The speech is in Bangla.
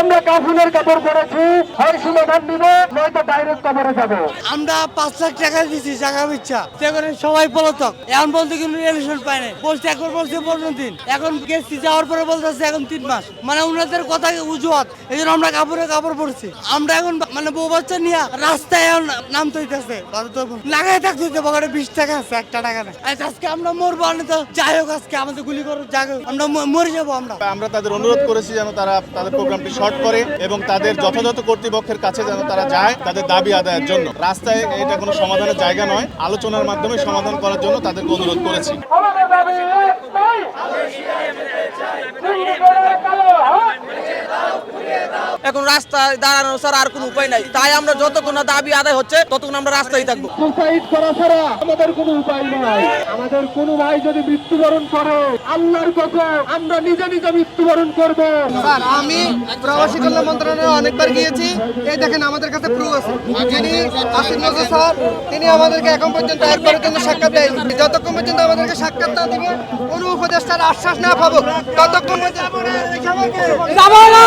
আমরা কাফুনের কাপড় পরেছি হয় সমাধান নিব নয়তো ডাইরেক্ট কবরে যাব। আমরা পাঁচ লাখ টাকা ইচ্ছা সেখানে সবাই পলাতক। এখন বলতে কিন্তু রিলেশন পায় নাই। বলছে একবার বলছে পনেরো দিন। এখন গেছি যাওয়ার পরে বলতেছে এখন তিন মাস। মানে ওনাদের কথা উজুয়াত। এই জন্য আমরা কাপড়ে কাপড় পরছি। আমরা এখন মানে বউ বাচ্চা নিয়ে রাস্তায় এখন নামতে হইতেছে। লাগাই থাকতে হইতে পকেটে বিশ টাকা আছে একটা টাকা না আচ্ছা, আজকে আমরা মরবো না তো। যাই হোক আজকে আমাদের গুলি করো যাই হোক, আমরা মরে যাব আমরা। আমরা তাদের অনুরোধ করেছি যেন তারা তাদের প্রোগ্রামটি শর্ট করে এবং তাদের যথাযথ কর্তৃপক্ষের কাছে যেন তারা যায় তাদের দাবি আদায়ের জন্য। রাস্তায় এটা কোনো সমাধানের জায়গা নয়। আলোচনার মাধ্যমে সমাধান করার জন্য তাদেরকে অনুরোধ করেছি। এখন রাস্তায় দাঁড়ানো ছাড়া আর কোনো উপায় নাই। তাই আমরা যতক্ষণ না দাবি আদায় হচ্ছে ততক্ষণ আমরা রাস্তায় থাকব। সুসাইড করা ছাড়া আমাদের কোনো উপায় নাই। আমাদের কোনো ভাই যদি মৃত্যুবরণ করে আল্লাহর কথা আমরা নিজে নিজে মৃত্যুবরণ করব। স্যার আমি প্রবাসী কল্যাণ মন্ত্রণালয়ে অনেকবার গিয়েছি। এই দেখেন আমাদের কাছে প্রুফ আছে। যিনি আসিফ নজর স্যার তিনি আমাদেরকে এখন পর্যন্ত একবারের জন্য সাক্ষাৎ দেয়নি। যতক্ষণ পর্যন্ত আমাদেরকে সাক্ষাৎ না দিবে কোনো উপদেষ্টার আশ্বাস না পাবো। ততক্ষণ পর্যন্ত যাব না!